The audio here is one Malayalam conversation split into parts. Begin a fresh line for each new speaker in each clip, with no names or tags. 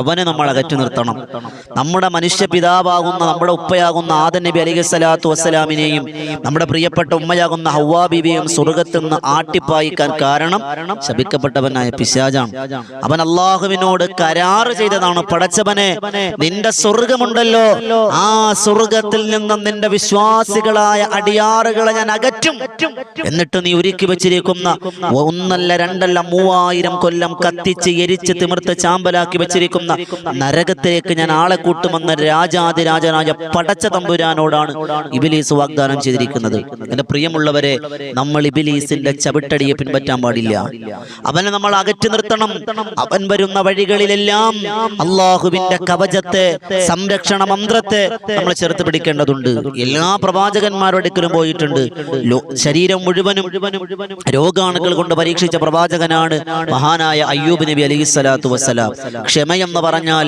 അവനെ നമ്മൾ അകറ്റി നിർത്തണം നമ്മുടെ മനുഷ്യ പിതാവാകുന്ന നമ്മുടെ ഉപ്പയാകുന്ന ആദൻ നബി അലൈഹി സ്വലാത്തു വസ്സലാമിനെയും നമ്മുടെ പ്രിയപ്പെട്ട ഉമ്മയാകുന്ന ഹൗവാ ബീവിയെയും സ്വർഗത്തിൽ നിന്ന് ആട്ടിപ്പായിക്കാൻ കാരണം ശപിക്കപ്പെട്ടവനായ പിശാജാണ്. അവൻ അള്ളാഹുവിനോട് കരാറ് ചെയ്തതാണ്. പടച്ചവനെ നിന്റെ സ്വർഗമുണ്ടല്ലോ. ആ സ്വർഗത്തിൽ നിന്നും നിന്റെ വിശ്വാസികളായ അടിയാറുകളെ ഞാൻ അകറ്റും. എന്നിട്ട് നീ ഒരുക്കി വെച്ചിരിക്കുന്ന ഒന്നല്ല രണ്ടല്ല മൂവായിരം കൊല്ലം കത്തിച്ച് എരിച്ച് തിമിർത്ത് ചാമ്പലാക്കി വെച്ചിരിക്കുന്ന നരകത്തിലേക്ക് ഞാൻ ആളെ കൂട്ടുമെന്ന രാജാതിരാജനായ പടച്ച തമ്പുരാനോടാണ് ഇബിലീസ് വാഗ്ദാനം ചെയ്തിരിക്കുന്നത്. എന്റെ പ്രിയമുള്ളവരെ നമ്മൾ ഇബിലീസിന്റെ ചവിട്ടടിയെ പിൻപറ്റാൻ പാടില്ല. അവനെ നമ്മൾ അകറ്റി നിർത്തണം. അവൻ വരുന്ന വഴികളിലെല്ലാം അള്ളാഹുവിന്റെ കവചത്തെ സംരക്ഷണ മന്ത്രത്തെ നമ്മൾ ചേർത്ത് പിടിക്കേണ്ടതുണ്ട്. എല്ലാ പ്രവാചകന്മാരുടെ അടുക്കലും പോയിട്ടുണ്ട്. ശരീരം മുഴുവനും രോഗാണുക്കൾ കൊണ്ട് പരീക്ഷിച്ച പ്രവാചകനാണ് മഹാനായ അയ്യൂബ് നബി അലൈഹി സ്വലാത്തു വസ്സലാം. ക്ഷമയെന്ന് പറഞ്ഞാൽ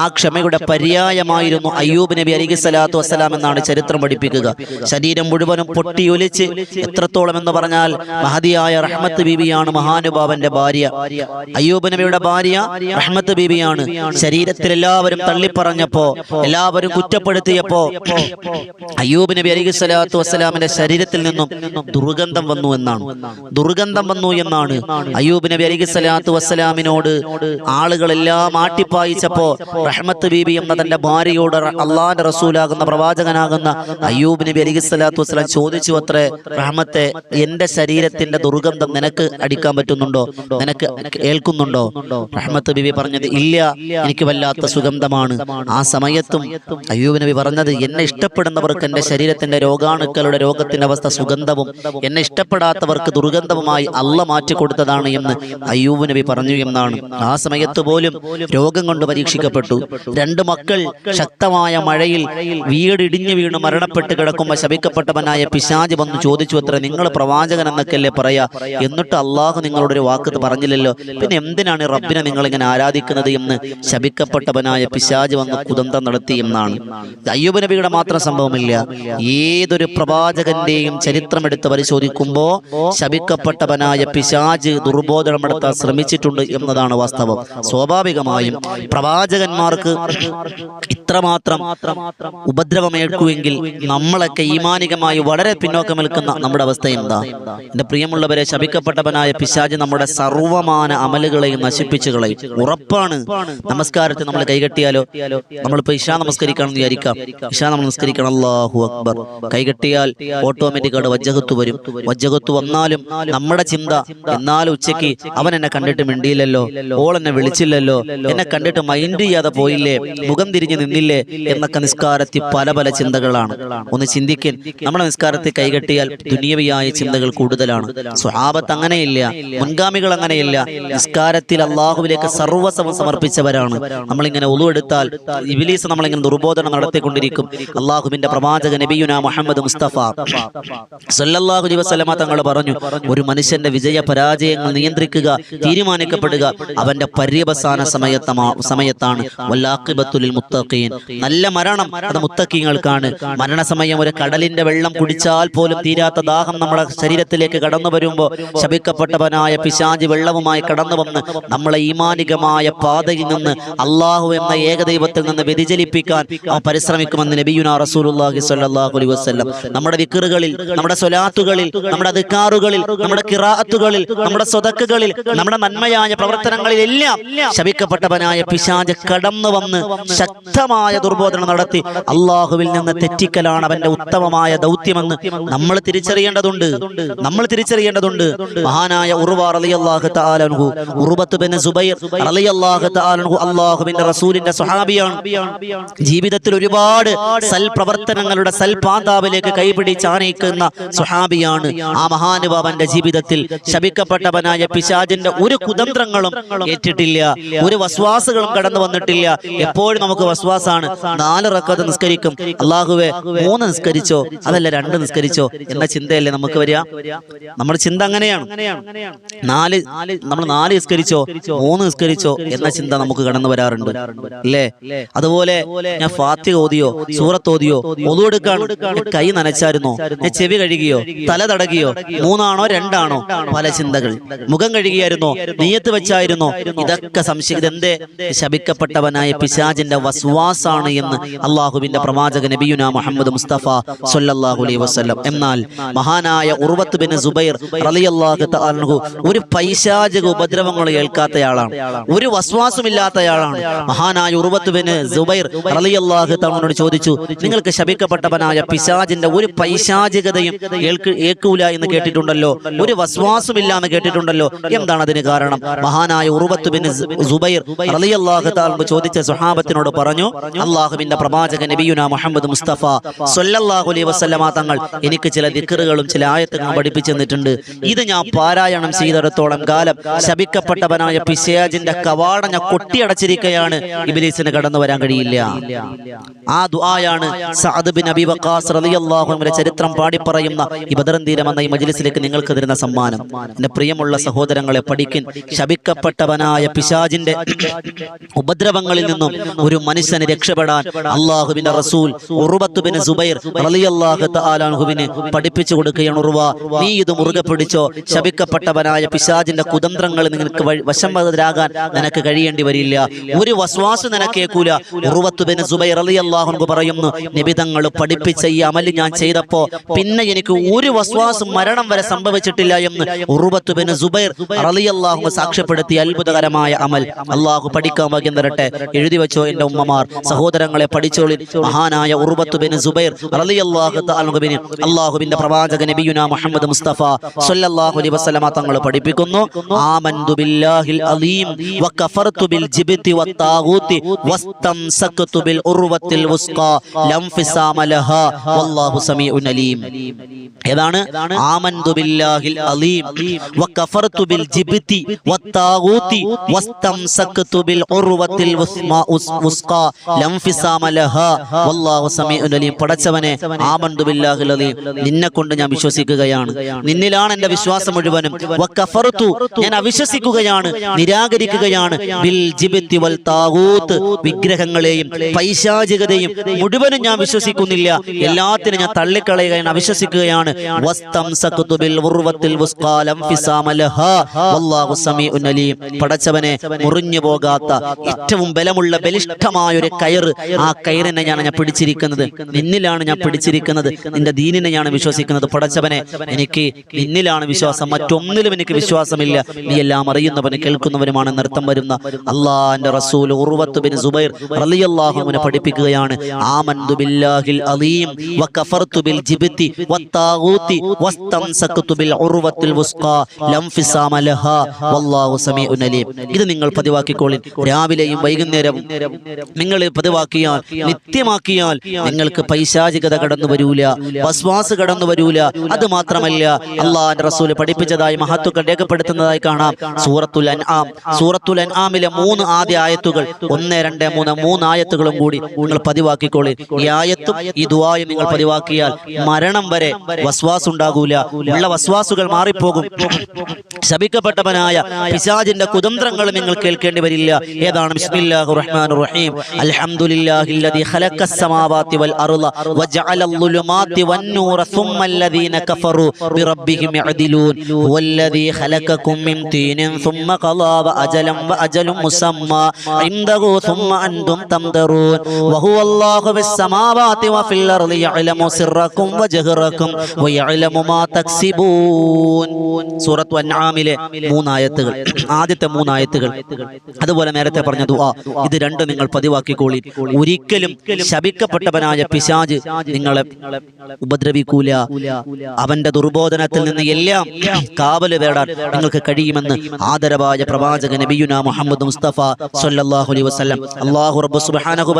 ആ ക്ഷമയുടെ പര്യായമായിരുന്നു അയ്യൂബ് നബി അലിഖി സ്വലാത്തു വസ്സലാം എന്നാണ് ചരിത്രം പഠിപ്പിക്കുക. ശരീരം മുഴുവനും പൊട്ടിയൊലിച്ച് എത്രത്തോളം എന്ന് പറഞ്ഞാൽ മഹതിയായ റഹ്മത്ത് ബീബിയാണ് മഹാനുഭാവന്റെ ഭാര്യ. അയ്യൂബ് നബിയുടെ ഭാര്യ റഹ്മത്ത് ബീബിയാണ്. ശരീരത്തിൽ എല്ലാവരും തള്ളിപ്പറഞ്ഞപ്പോ എല്ലാവരും കുറ്റപ്പെടുത്തിയപ്പോ അയ്യൂബ് നബി അലിഖി സ്വലാത്തു വസ്സലാമിന്റെ ശരീരത്തിൽ നിന്നും ദുർഗന്ധം വന്നു എന്നാണ്. ദുർഗന്ധം വന്നു എന്നാണ് അയ്യൂബ് നബി അലിഖി സ്വലാത്തു വസ്സലാമിനോട് ആളുകളെല്ലാം ആട്ടിപ്പായിച്ചപ്പോ റഹ്മത്ത് ബീബി എന്ന തന്റെ ഭാര്യയോട് അള്ളാന്റെ റസൂലാകുന്ന പ്രവാചകനാകുന്ന അയ്യൂബ് നബി അലി സ്വലാത്തു വസ്സലാം ചോദിച്ചു അത്രേ റഹ്മത്തെ എന്റെ ശരീരത്തിന്റെ ദുർഗന്ധം നിനക്ക് അടിക്കാൻ പറ്റുന്നുണ്ടോ? നിനക്ക് ഏൽക്കുന്നുണ്ടോ? റഹ്മത്ത് ബീബി പറഞ്ഞത് ഇല്ല എനിക്ക് വല്ലാത്ത സുഗന്ധമാണ്. ആ സമയത്തും അയ്യൂബ് നബി പറഞ്ഞത് എന്നെ ഇഷ്ടപ്പെടുന്നവർക്ക് എന്റെ ശരീരത്തിന്റെ രോഗാണുക്കളുടെ രോഗത്തിന്റെ അവസ്ഥ സുഗന്ധവും എന്നെ ഇഷ്ടപ്പെടാത്തവർക്ക് ദുർഗന്ധവുമായി അല്ല മാറ്റിക്കൊടുത്തതാണ് എന്ന് അയ്യൂബ് നബി പറഞ്ഞു എന്നാണ്. ആ സമയത്ത് പോലും രോഗം കൊണ്ട് പരീക്ഷിക്കപ്പെട്ടു. രണ്ട് മക്കൾ ശക്തമായ മഴയിൽ വീടിടിഞ്ഞു വീണ് മരണപ്പെട്ട് കിടക്കുമ്പോൾ ശപിക്കപ്പെട്ടവനായ പിശാജ് വന്ന് ചോദിച്ചു അത്ര നിങ്ങൾ പ്രവാചകൻ എന്നൊക്കെയല്ലേ പറയാ? എന്നിട്ട് അള്ളാഹു നിങ്ങളോട് ഒരു വാക്ക് പറഞ്ഞില്ലല്ലോ. പിന്നെ എന്തിനാണ് റബ്ബിനെ നിങ്ങൾ ഇങ്ങനെ ആരാധിക്കുന്നത് എന്ന്? ശപിക്കപ്പെട്ടവനായ പിശാജ് വന്ന് കുതന്തം നടത്തി എന്നാണ്. അയ്യൂബ് നബിയുടെ മാത്രം സംഭവമില്ല. ഏതൊരു പ്രവാചകന്റെയും ചരിത്രം എടുത്ത് പരിശോധിക്കുമ്പോൾ ശപിക്കപ്പെട്ടവനായ പിശാജ് ദുർബോധനമെടുത്താൻ ശ്രമിച്ചിട്ടുണ്ട് എന്നതാണ് വാസ്തവം. സ്വാഭാവികമായും പ്രവാചകന്മാർക്ക് ഇത്രമാത്രം ഉപദ്രവമേൽക്കുമെങ്കിൽ നമ്മളൊക്കെ ഈമാനികമായി വളരെ പിന്നോക്കം നിൽക്കുന്ന നമ്മുടെ അവസ്ഥ എന്താ? എന്റെ പ്രിയമുള്ളവരെ ശപിക്കപ്പെട്ടവനായ പിശാജ് നമ്മുടെ സർവമാന അമലുകളെയും നശിപ്പിച്ചു കളയും. ഉറപ്പാണ്. നമസ്കാരത്തെ നമ്മൾ കൈകെട്ടിയാലോ? നമ്മളിപ്പോ ഇഷാ നമസ്കരിക്കണം വിചാരിക്കാം. ഇഷാ നമ്മൾ നമസ്കരിക്കണം. അള്ളാഹു അക്ബർ. കൈകെട്ടിയാൽ ഓട്ടോമാറ്റിക്കായിട്ട് വജ്ജകത്ത് വരും. വജ്ജകത്ത് വന്നാലും നമ്മുടെ ചിന്ത എന്നാലും ഉച്ചയ്ക്ക് അവൻ എന്നെ കണ്ടിട്ട് മിണ്ടിയില്ലല്ലോ. ഓൾ എന്നെ വിളിച്ചില്ലല്ലോ. എന്നെ കണ്ടിട്ട് മൈൻഡ് ചെയ്യാതെ പോയില്ലേ? മുഖം തിരിഞ്ഞു നിന്നില്ലേ? എന്നൊക്കെ നിസ്കാരത്തിൽ പല പല ചിന്തകളാണ്. ഒന്ന് ചിന്തിക്കൻ നമ്മുടെ നിസ്കാരത്തിൽ കൈകെട്ടിയാൽ ദുനിയവിയായ ചിന്തകൾ കൂടുതലാണ്. സ്വഹാബത്ത് അങ്ങനെയില്ല. മുൻഗാമികൾ അങ്ങനെയില്ല. നിസ്കാരത്തിൽ അള്ളാഹുവിലേക്ക് സർവസമം സമർപ്പിച്ചവരാണ്. നമ്മളിങ്ങനെ ഒതുവെടുത്താൽ ഇബിലീസ് നമ്മളിങ്ങനെ ദുർബോധനം നടത്തിക്കൊണ്ടിരിക്കും. അള്ളാഹുവിന്റെ പ്രവാചക നബിയുന മുഹമ്മദ് മുസ്തഫ. സല്ലല്ലാഹു അലൈഹി വസല്ലമ തങ്ങൾ പറഞ്ഞു ഒരു മനുഷ്യന്റെ വിജയ പരാജയങ്ങൾ നിയന്ത്രിക്കുക തീരുമാനിക്കപ്പെടുക അവന്റെ പര്യവസാന സമയത്തമാ സമയത്താണ്. മുത്തഖീൻ. നല്ല മരണം അത് മുത്തക്കീങ്ങൾക്കാണ് മരണസമയം ഒരു കടലിന്റെ വെള്ളം കുടിച്ചാൽ പോലും തീരാത്ത ദാഹം നമ്മുടെ ശരീരത്തിലേക്ക് കടന്നു വരുമ്പോൾ ശപിക്കപ്പെട്ടവനായ പിശാജ് വെള്ളവുമായി കടന്നു വന്ന് നമ്മളെ ഈമാനികമായ പാതയിൽ നിന്ന് അള്ളാഹു എന്ന ഏകദൈവത്തിൽ നിന്ന് വ്യതിചലിപ്പിക്കാൻ അവൻ പരിശ്രമിക്കുമെന്ന് നബിയുന റസൂലുള്ളാഹി സ്വല്ലല്ലാഹു അലൈഹി വസല്ലം. നമ്മുടെ വിക്കറുകളിൽ നമ്മുടെ സ്വലാത്തുകളിൽ നമ്മുടെ അധികാറുകളിൽ നമ്മുടെ കിറാത്തുകളിൽ നമ്മുടെ സ്വതക്കുകളിൽ നമ്മുടെ നന്മയായ പ്രവർത്തനങ്ങളിൽ എല്ലാം ശപിക്കപ്പെട്ടവനായ പിശാജ് കടന്നു വന്ന് ശക്തമായ ദുർബോധനം നടത്തി. അള്ളാഹുവിൽ നിന്ന് തെറ്റിക്കലാണ് അവന്റെ ഉത്തമമായ ദൗത്യമെന്ന് നമ്മൾ തിരിച്ചറിയേണ്ടതുണ്ട്. നമ്മൾ തിരിച്ചറിയേണ്ടതുണ്ട്. മഹാനായ ഉറുവ ബിൻ സുബൈർ അള്ളാഹുവിന്റെ റസൂലിന്റെ സ്വഹാബിയാണ്. ജീവിതത്തിൽ ഒരുപാട് സൽപ്രവർത്തനങ്ങളുടെ സൽപാതാവിലേക്ക് കൈപിടിച്ച് ആനയിക്കുന്ന സുഹാബിയാണ് ആ മഹാനുഭാവന്റെ ജീവിതത്തിൽ ശപിക്കപ്പെട്ടവനായ പിശാജിന്റെ ഒരു കുതന്ത്രങ്ങളും ഏറ്റിട്ടില്ല. ഒരു വസ്വാസുകളും കടന്നു വന്നിട്ടില്ല. എപ്പോഴും നമുക്ക് വസ്വാസാണ് നാല് റക്കത്ത് നിസ്കരിക്കും. അള്ളാഹുവെ മൂന്ന് നിസ്കരിച്ചോ? അതല്ല രണ്ട് നിസ്കരിച്ചോ? എന്ന ചിന്തയല്ലേ നമുക്ക് വരിക? നമ്മുടെ ചിന്ത അങ്ങനെയാണ്. നാല് നമ്മൾ നാല് നിസ്കരിച്ചോ? മൂന്ന് നിസ്കരിച്ചോ? എന്ന ചിന്ത നമുക്ക് കടന്നു വരാറുണ്ട്. അല്ലേ? അതുപോലെ ഞാൻ ഫാത്തി ഓതിയോ സൂറത്ത് ഓതിയോ ഒതുവെടുക്കാൻ കൈ നനച്ചായിരുന്നോ. ഞാൻ ചെവി കഴുകിയോ? തല തടകിയോ? മൂന്നാണോ രണ്ടാണോ? പല ചിന്തകൾ. മുഖം കഴുകിയായിരുന്നോ? നീയത്ത് വെച്ചായിരുന്നോ? ഇതൊക്കെ സംശയം ഇതെന്തേ ശപിക്കപ്പെട്ടവനായ പിശാജിന്റെ വസ്വാസാണ് എന്ന് അള്ളാഹുവിന്റെ പ്രവാചക നബിയുന മുഹമ്മദ് മുസ്തഫ സല്ലല്ലാഹു അലൈഹി വസല്ലം. എന്നാൽ മഹാനായ ഉർവത്ത് ബിൻ സുബൈർ റളിയല്ലാഹു തആലഹു ഒരു പൈശാചിക ഉപദ്രവങ്ങൾ ഏൽക്കാത്തയാളാണ്. ഒരു വസ്വാസമില്ലാത്തയാളാണ്. മഹാനായ ഉർവത്ത് ബിൻ സുബൈർ റളിയല്ലാഹു തആലനോട് ചോദിച്ചു നിങ്ങൾക്ക് ശപിക്കപ്പെട്ടവനായ പിശാജിന്റെ ഒരു പൈശാചികതയും ഏൽക്ക് ഏൽക്കൂല എന്ന് കേട്ടിട്ടുണ്ടല്ലോ. ഒരു വസ്വാസമില്ലാന്ന് കേട്ടിട്ടുണ്ടല്ലോ. എന്താണ് അതിന് കാരണം? മഹാനായ ഉറുവത്ത് ബിൻ സുബൈർ റളിയല്ലാഹു തആല ചോദിച്ച സുഹാബത്തിനോട് പറഞ്ഞു അള്ളാഹുവിന്റെ പ്രവാചക നബിയുന മുഹമ്മദ് മുസ്തഫ. സല്ലല്ലാഹു അലൈഹി വസല്ലമ തങ്ങൾ എനിക്ക് ചില ദിക്റുകളും ചില ആയത്തുകളും പഠിപ്പിച്ചു തന്നിട്ടുണ്ട്. ഇത് ഞാൻ പാരായണം ചെയ്തിടത്തോളം കാലം ശപിക്കപ്പെട്ടവനായ പിശാജിന്റെ കവാട ഞാൻ കൊട്ടിയടച്ചിരിക്കുകയാണ് ഇബിലീസിന് കടന്നു വരാൻ കഴിയില്ല. ആ ദുആയാണ് സഅദ് ബിൻ അബി വഖാസ് റളിയല്ലാഹു അൻഹുവിന്റെ ചരിത്രം പാടി പറയുന്ന ഈ ബദറൻ തീരം എന്ന ഈ മജ്ലിസിലേക്ക് നിങ്ങൾക്ക് തരുന്ന സമ്മാനം. എന്റെ പ്രിയമുള്ള സഹോദരങ്ങളെ പഠിക്കിൻ ശപിക്കപ്പെട്ടവനായ പിശാജിന്റെ ഉപദ്രവങ്ങളിൽ നിന്നും ഒരു മനുഷ്യന് രക്ഷപ്പെടാൻ അള്ളാഹുബിന്റെ റസൂൽ ഉറുബത്തുബിന് സുബൈർ തആലാഹുവിന് പഠിപ്പിച്ചു കൊടുക്കുകയാണ് ഉറുവ. നീ ഇത് മുറുകെ പിടിച്ചോ? ശപിക്കപ്പെട്ടവനായ പിശാജിന്റെ കുതന്ത്രങ്ങൾ നിനക്ക് വശംവതരാകാൻ നിനക്ക് കഴിയേണ്ടി വരില്ല. ഒരു വസ്വാസ് നിനക്കേക്കൂല ഉറുവത്തുബിന് സുബൈർ അലി അൻഹു പറയുന്നു നിബിതങ്ങൾ പഠിപ്പിച്ച ഈ അമൽ ഞാൻ ചെയ്തപ്പോ പിന്നെ എനിക്ക് ഒരു വസ്വാസും മരണം വരെ സംഭവിച്ചിട്ടില്ല എന്ന് ഉറുബത്തുബിന് സുബൈർ അലി അള്ളാഹു സാക്ഷ്യപ്പെടുത്തിയ അത്ഭുതകരമായ അമൽ. അള്ളാഹു പഠിക്കാൻ ഭാഗ്യം തരട്ടെ എഴുതി വെച്ചോ എന്റെ ഉമ്മമാർ. സഹോദരങ്ങളെ പഠിച്ചോളി. മഹാനായ ഉറുബത്ത് ബിൻ സുബൈർ റളിയല്ലാഹു തആലഹുവിന് അള്ളാഹുവിന്റെ പ്രവാചക നബിയുന മുഹമ്മദ് മുസ്തഫ സല്ലല്ലാഹു അലൈഹി വസല്ലമ തങ്ങൾ പഠിപ്പിക്കുന്നു. ആമന്തു ബില്ലാഹിൽ അലീം വകഫർതു ബിൽ ജിബ്തി വത്താഗൂതി വസ്തംസക്തു ബിൽ ഉർവത്തിൽ വുസ്ഖാ ലം ഫിസാമ ലഹാ വല്ലാഹു സമീഉൻ അലീം. ഏതാണ്? ആമന്തു ബില്ലാഹിൽ അലീം വകഫർതു ബിൽ ജിബ്തി വത്താഗൂതി വസ്തംസക്തു ബിൽ ഉർവത്തിൽ വല്ലാഹു സമീഉൻ അലീം. പടച്ചവനെ ആമന്തു ബില്ലാഹിൽ അലീം നിന്നെ കൊണ്ട് ഞാൻ വിശ്വസിക്കുകയാണ്. നിന്നിലാണ് എന്റെ വിശ്വാസം മുഴുവനും. വകഫർതു ഞാൻ അവിശ്വസിക്കുകയാണ്. നിരാകരിക്കുകയാണ്. ബിൽ ജിബ്തി വൽ താഗൂത്ത്. വിഗ്രഹങ്ങളെയും പൈശാചികതയും മുഴുവനും ഞാൻ വിശ്വസിക്കുന്നില്ല. എല്ലാത്തിനും ഞാൻ തള്ളിക്കളയുകയാണ് അവിശ്വസിക്കുകയാണ്. ബിൽ ഉർവത്തിൽ വല്ലാഹു സമീഉൻ അലീം. പടച്ചവനെ മുറിഞ്ഞു പോകാത്ത ഏറ്റവും ബലമുള്ള ബലിഷ്ഠമായ ഒരു കയറ് ആ കയറിനെ ഞാൻ ഞാൻ പിടിച്ചിരിക്കുന്നത്. നിന്നിലാണ് ഞാൻ പിടിച്ചിരിക്കുന്നത്. നിന്റെ ദീനിനെ ഞാൻ വിശ്വസിക്കുന്നത്. പടച്ചവനെ എനിക്ക് നിന്നിലാണ് വിശ്വാസം. മറ്റൊന്നിലും എനിക്ക് വിശ്വാസമില്ല. നീ എല്ലാം അറിയുന്നവന് കേൾക്കുന്നവനുമാണ് നൃത്തം വരുന്ന അള്ളാന്റെ റസൂൽ ബിൻ സുബൈർ റലിയല്ലാഹുവിനെ പഠിപ്പിക്കുകയാണ്. ആമന്തു ബില്ലാഹിൽ അലീം വകഫർതു ബിൽ ജിബ്തി വത്താഗൂതി വസ്തംസക്തു ബിൽ ഉർവത്തിൽ വുസ്ഖാ ലം ഫിസാമ വല്ലാഹു സമീഉൻ അലീം. ഇത് നിങ്ങൾ പതിവാക്കിക്കോളിൻ. രാവിലെയും വൈകുന്നേരവും നിങ്ങൾ പതിവാക്കിയാൽ നിത്യമാക്കിയാൽ നിങ്ങൾക്ക് പൈശാചികത കടന്നു വരൂല വസ്വാസ് കടന്നു വരൂല. അത് മാത്രമല്ല അള്ളാഹാന്റെ റസൂൽ പഠിപ്പിച്ചതായി മഹത്വക്കൾ രേഖപ്പെടുത്തുന്നതായി കാണാം. സൂറത്തുൽ അൻആം. സൂറത്തുൽ അൻആമിലെ മൂന്ന് ആദ്യ ആയത്തുകൾ ഒന്ന് രണ്ട് മൂന്ന് മൂന്ന് ആയത്തുകളും കൂടി നിങ്ങൾ പതിവാക്കിക്കോളി. ഈ ആയത്തും ഈ ദുവായും നിങ്ങൾ പതിവാക്കിയാൽ മരണം വരെ വസ്വാസ് ഉണ്ടാകൂല. ഉള്ള വസ്വാസുകൾ മാറിപ്പോകും. ശപിക്കപ്പെട്ടവനായ പിശാജിന്റെ കുതന്ത്രങ്ങൾ നിങ്ങൾ കേൾക്കേണ്ടി വരില്ല. വരില്ല ഏതാണ് ബിസ്മില്ലാഹിർ റഹ്മാനിർ റഹീം? അൽഹംദുലില്ലാഹില്ലദീ ഖലഖസ് സമാവാതി വൽ അർള വജഅലൽ ളുലുമാതി വൻ നൂറ സുമ്മല്ലദീന കഫറു ബിറബ്ബിഹിം യഅദിലൂൻ. ഹുവല്ലദീ ഖലഖക്കും മിൻ തീനിൻ സുമ്മ ഖളാ വഅജലം വഅജലും മുസമ്മ ഇൻദഹു സുമ്മ അൻതും തംദറൂൻ. വഹുവല്ലാഹു ഫിസ് സമാവാതി വഫിൽ അർളി യഅലമു സിറക്കും വജഹറക്കും വയഅലമു മാ തക്സിബൂൻ. സൂറത്തു അൻആമിലെ മൂന്നായത്തുകൾ. ആദ്യത്തെ മൂന്നായത്തുകൾ. അത് അതുപോലെ നേരത്തെ പറഞ്ഞ ദുആ. ഇത് രണ്ടും നിങ്ങൾ പതിവാക്കിക്കോളി. ഒരിക്കലും ശപിക്കപ്പെട്ടവനായ പിശാജ് നിങ്ങളെ ഉപദ്രവിക്കൂല. അവന്റെ ദുർബോധനത്തിൽ നിന്ന് എല്ലാം കാവൽ വേടാൻ നിങ്ങൾക്ക് കഴിയുമെന്ന് ആദരവായ പ്രവാചക നബിയുന മുഹമ്മദ് മുസ്തഫ സല്ലല്ലാഹു അലൈഹി വസല്ലം. അല്ലാഹു റബ്ബ് സുബ്ഹാനഹു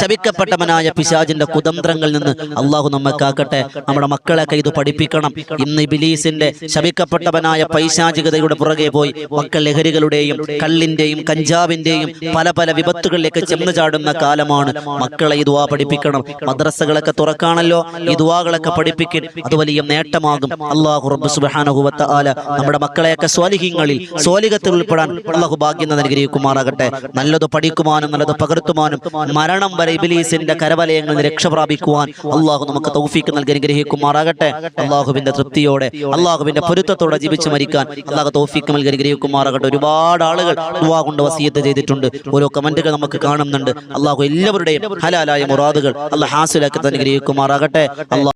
ശപിക്കപ്പെട്ടവനായ പിശാജിന്റെ കുതന്ത്രങ്ങളിൽ നിന്ന് അള്ളാഹു നമ്മെ കാക്കട്ടെ നമ്മുടെ മക്കളെ ഇത് പഠിപ്പിക്കണം. ഇന്ന് ബിലീസിന്റെ ശപിക്കപ്പെട്ടവനായ പൈശാചികതയുടെ പുറകെ പോയി മക്കൾ ലഹരികളുടെയും കള്ളിന്റെയും കഞ്ചാവിന്റെയും പല പല വിപത്തുകളിലേക്ക് ചെന്നു ചാടുന്ന കാലമാണ് മക്കളെ ഇതുവാ പഠിപ്പിക്കണം. മദ്രസകളൊക്കെ തുറക്കാണല്ലോ. ഇതുവാകളൊക്കെ പഠിപ്പിക്കൽ അത് വലിയ നേട്ടമാകും. അള്ളാഹു റബ്ബ് സുബ്ഹാനഹു വതആല നമ്മുടെ മക്കളെയൊക്കെ സ്വാലിഹ്യങ്ങളിൽ സ്വാലിഹത്തിൽ ഉൾപ്പെടാൻ അള്ളാഹു ഭാഗ്യം അനുഗ്രഹിക്കുമാറാകട്ടെ നല്ലത് പഠിക്കുവാനും നല്ലത് പകർത്തുവാനും മരണം വരെ ഇബിലീസിന്റെ കരവലയങ്ങളിൽ രക്ഷ പ്രാപിക്കുവാൻ അള്ളാഹു നമുക്ക് തൗഫീക്ക് നൽകി അനുഗ്രഹിക്കുമാറാകട്ടെ. അള്ളാഹുവിന്റെ തൃപ്തിയോടെ അള്ളാഹുവിന്റെ പൊരുത്തത്തോടെ ജീവിച്ചു മരിക്കാൻ അള്ളാഹു തൗഫീക്ക് നൽകി അനുഗ്രഹിക്കുമാറാകട്ടെ. ഒരുപാട് ആളുകൾ കൊണ്ട് വസീയത്ത് ചെയ്തിട്ടുണ്ട്. ഓരോ കമന്റുകൾ നമുക്ക് കാണുന്നുണ്ട്. അള്ളാഹു എല്ലാവരുടെയും ഹലാലായ മുറാദുകൾ അള്ളാഹ് ഹാസിലാക്കി തന്നെ ഗ്രഹിക്കുമാറാകട്ടെ അള്ളാഹ്